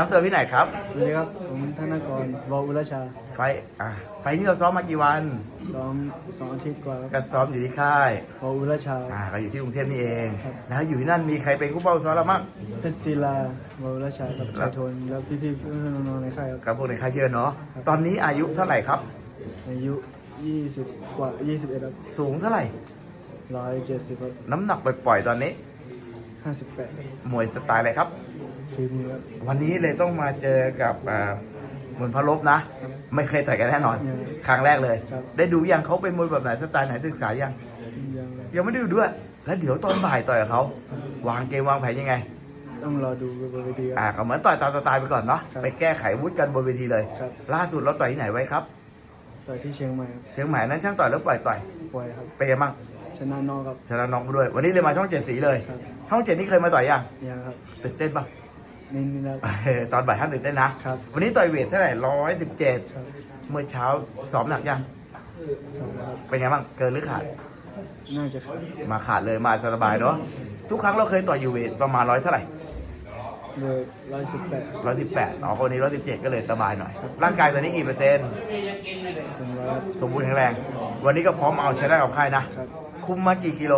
น้ำตัวพี่ไหนครับ สวัสดีครับ ผมธนกรวออุรชา ไฟอะไฟนี่เราซ้อมมากี่วัน ซ้อมสองอาทิตย์กว่าครับก็ซ้อมอยู่ที่ค่ายวออุรชา อ่าก็อยู่ที่กรุงเทพนี่เองครับแล้วอยู่ที่นั่นมีใครเป็นคู่เป้าซ้อมเราบ้างเพชรศิลาวออุรชากับชายทนแล้วพี่ๆเพื่อนๆน้องๆในค่ายครับกับพวกในค่ายเชิญเนาะ ตอนนี้อายุเท่าไหร่ครับ อายุ 20 กว่า 21ครับสูงเท่าไหร่170ครับน้ำหนักปล่อยๆตอนนี้ 58 มวยสไตล์อะไรครับ ฟิล์มครับ วันนี้เลยต้องมาเจอกับอ่ามนพลบนะ ไม่เคยต่อยกันแน่นอนยังครั้งแรกเลย ครับ ได้ดูยังเขาเป็นมวยแบบไหนสไตล์ไหนศึกษายัง ยังเลยยังไม่ได้ดูด้วย แล้วเดี๋ยวตอนบ่ายต่อยกับเขาวางเกมวางแผนยังไง ต้องรอดูบนเวทีคอ่ารับ ก็เหมือนต่อยตามสไตล์ไปก่อนเนาะครับไปแก้ไขวุฒิกันบนเวทีเลย ครับ ล่าสุดเราต่อยที่ไหนไว้ครับต่อยที่เชียงใหม่ครับเชียงใหม่นั้นช่างต่อยแล้วปล่อยต่อยปล่อยครับ เป็นไงบ้างชนะนอกครับ ชนะน้องมาด้วย วันนี้เลยมาช่องเจ็ดสีเลย ครับ ช่องเจ็ดนี่เคยมาต่อยยังยังครับตื่นเต้นปะ นิดนึงครับเออตอนบ่ายห้ามตื่นเต้นนะ ครับ วันนี้ต่อยเวทเท่าไหร่ร้อยสิบเจ็ดครับเมื่อเช้าซ้อมหนักยัง สองครับเป็นไงบ้าง เกินหรือขาด น่าจะครับมาขาดเลยมาสบายเนาะ ทุกครั้งเราเคยต่อยอยู่เวทประมาณร้อยเท่าไหร่เลย118ร้อยสิบแปดอ๋อคนนี้ร้อยสิบเจ็ดก็เลยสบายหน่อย ร่างกายตอนนี้กี่เปอร์เซ็นต์ถึงร้อยครับสมบูรณ์แข็งแรง วันนี้ก็พร้อมเอาใช้ได้กับค่ายนะ ครับคุมมากี่กิโล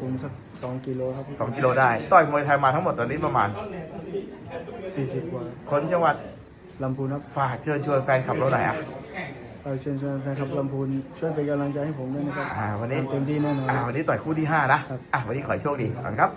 คุมสักสองกิโลครับสองกิโลได้ ต่อยมวยไทยมาทั้งหมดตอนนี้ประมาณ สี่สิบกว่าคนจังหวัดลำพูนครับฝากเชิญชวนแฟนขับรถหน่อยอะฝากเชิญชวนแฟนคลับลำพูนช่วยเป็นกำลังใจให้ผมด้วยนะครับอ่าวันนี้ทำเต็มที่แน่นอนอ่าวันนี้ต่อยคู่ที่5นะอะวันนี้ขอให้โชคดีก่อนครับ